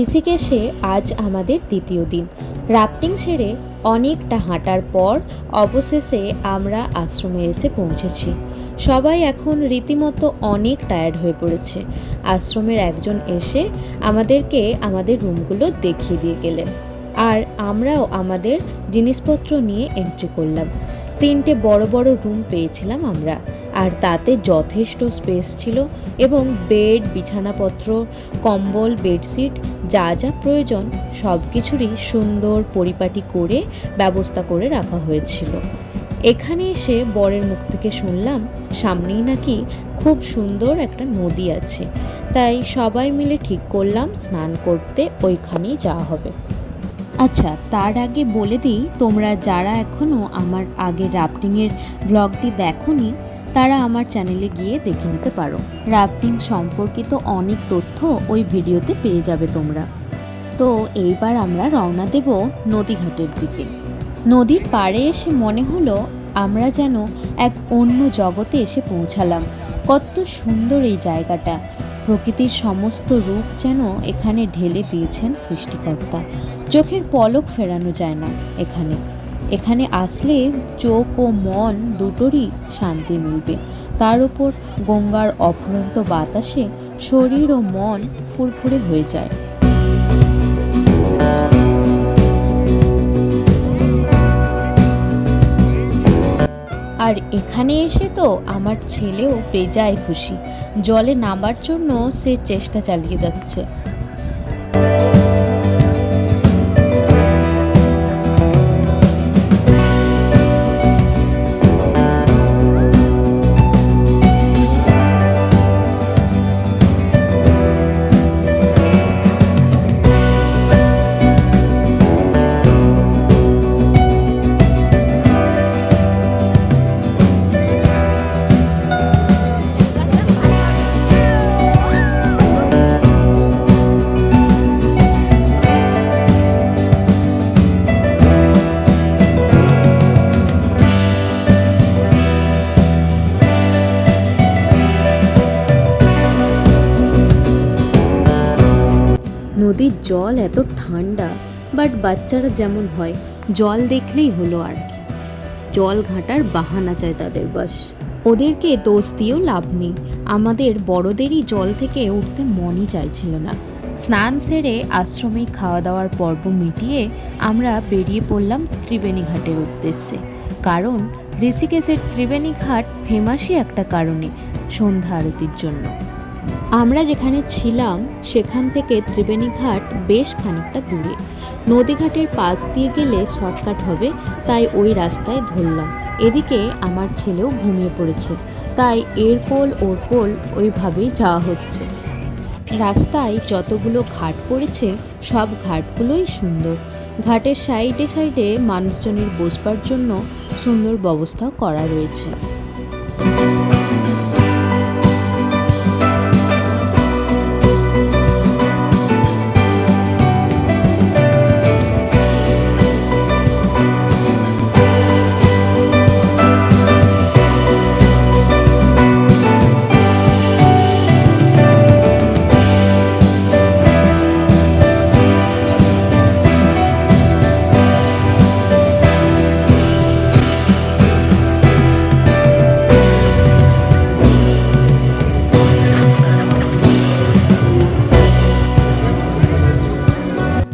ঋষিকেশে আজ আমাদের দ্বিতীয় দিন। রাফটিং সেরে অনেকটা হাঁটার পর অবশেষে আমরা আশ্রমে এসে পৌঁছেছি। সবাই এখন রীতিমতো অনেক টায়ার্ড হয়ে পড়েছে। আশ্রমের একজন এসে আমাদেরকে আমাদের রুমগুলো দেখিয়ে দিয়ে গেলেন। আর আমরাও আমাদের জিনিসপত্র নিয়ে এন্ট্রি করলাম। তিনটে বড় বড় রুম পেয়েছিলাম আমরা, আর তাতে যথেষ্ট স্পেস ছিল এবং বেড বিছানাপত্র, কম্বল বেডশিট যা যা প্রয়োজন সব কিছুরই সুন্দর পরিপাটি করে ব্যবস্থা করে রাখা হয়েছিল। এখানে এসে বরের মুখ থেকে শুনলাম, সামনেই নাকি খুব সুন্দর একটা নদী আছে। তাই সবাই মিলে ঠিক করলাম, স্নান করতে ওইখানেই যাওয়া হবে। আচ্ছা তার আগে বলে দিই, তোমরা যারা এখনও আমার আগের রাফটিংয়ের ব্লগটি দেখোনি, তারা আমার চ্যানেলে গিয়ে দেখে নিতে পারো। রাফটিং সম্পর্কিত অনেক তথ্য ওই ভিডিওতে পেয়ে যাবে তোমরা। তো এইবার আমরা রওনা দেব নদীঘাটের দিকে। নদীর পাড়ে এসে মনে হলো, আমরা যেন এক অন্য জগতে এসে পৌঁছালাম। কত সুন্দর এই জায়গাটা। প্রকৃতির সমস্ত রূপ যেন এখানে ঢেলে দিয়েছেন সৃষ্টিকর্তা। চোখের পলক ফেরানো যায় না এখানে। এখানে আসলে চোখ ও মন দুটোরই শান্তি মিলবে। তার উপর গঙ্গার অফুরন্ত বাতাসে শরীর ও মন ফুরফুরে হয়ে যায়। আর এখানে এসে তো আমার ছেলেও বেজায় খুশি। জলে নামার জন্য সে চেষ্টা চালিয়ে যাচ্ছে। নদীর জল এত ঠান্ডা বাট বাচ্চারা যেমন হয়, জল দেখলেই হলো আর কি। জল ঘাটার বাহানা চায় তাদের বাস। ওদেরকে দোষ দিয়েও লাভ নেই। আমাদের বড়দেরই জল থেকে উঠতে মনই চাইছিল না। স্নান সেরে আশ্রমে খাওয়া দাওয়ার পর্ব মিটিয়ে আমরা বেরিয়ে পড়লাম ত্রিবেণী ঘাটের উদ্দেশ্যে। কারণ ঋষিকেশের ত্রিবেণী ঘাট ফেমাসই একটা কারণে সন্ধ্যা আরতির জন্য। আমরা যেখানে ছিলাম, সেখান থেকে ত্রিবেণী ঘাট বেশ খানিকটা দূরে। নদীঘাটের পাশ দিয়ে গেলে শর্টকাট হবে, তাই ওই রাস্তায় ধরলাম। এদিকে আমার ছেলেও ঘুমিয়ে পড়েছে, তাই এর কোল, ওর কোল ওইভাবেই যাওয়া হচ্ছে। রাস্তায় যতগুলো ঘাট পড়েছে, সব ঘাটগুলোই সুন্দর। ঘাটের সাইডে সাইডে মানুষজনের বসবার জন্য সুন্দর ব্যবস্থা করা রয়েছে।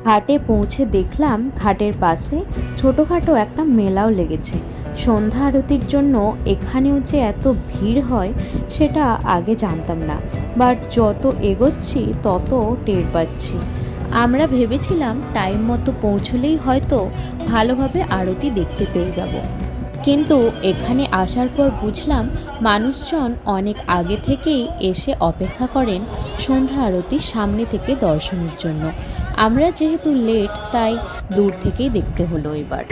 ঘাটে পৌঁছে দেখলাম ঘাটের পাশে ছোটোখাটো একটা মেলাও লেগেছে। সন্ধ্যা আরতির জন্য এখানেও যে এত ভিড় হয়, সেটা আগে জানতাম না। বাট যত এগোচ্ছি, তত টের পাচ্ছি। আমরা ভেবেছিলাম টাইম মতো পৌঁছলেই হয়তো ভালোভাবে আরতি দেখতে পেয়ে যাব। কিন্তু এখানে আসার পর বুঝলাম মানুষজন অনেক আগে থেকেই এসে অপেক্ষা করেন সন্ধ্যা আরতির সামনে থেকে দর্শনের জন্য। আমরা যেহেতু লেট তাই দূর থেকেই দেখতে হলো এবার।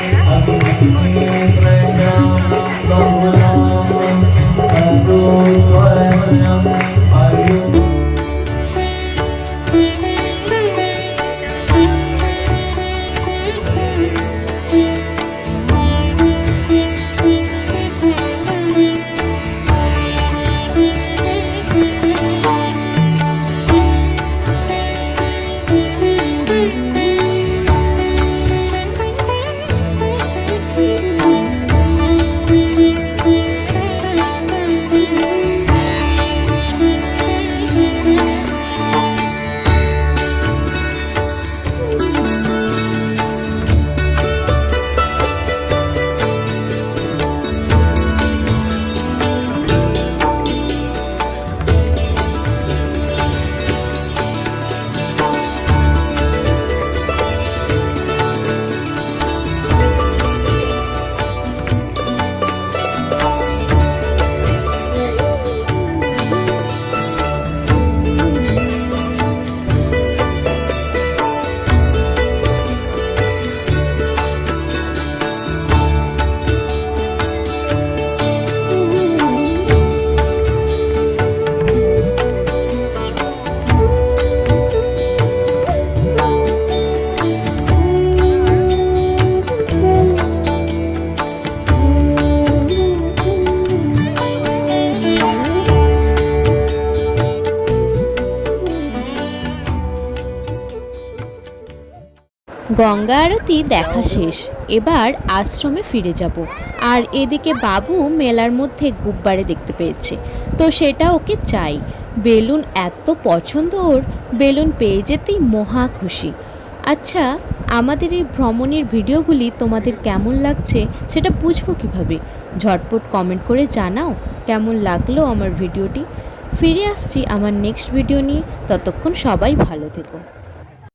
গঙ্গা আরতি দেখা শেষ। এবার আশ্রমে ফিরে যাব। আর এদিকে বাবু মেলার মধ্যে গুব্বারে দেখতে পেয়েছে। তো সেটা ওকে চাই। বেলুন এত পছন্দ ওর। বেলুন পেয়ে যেতেই মহা খুশি। আচ্ছা আমাদের এই ভ্রমণের ভিডিওগুলি তোমাদের কেমন লাগছে সেটা বুঝব কীভাবে? ঝটপট কমেন্ট করে জানাও কেমন লাগল আমার ভিডিওটি। ফিরে আসছি আমার নেক্সট ভিডিও নিয়ে। ততক্ষণ সবাই ভালো থেকো।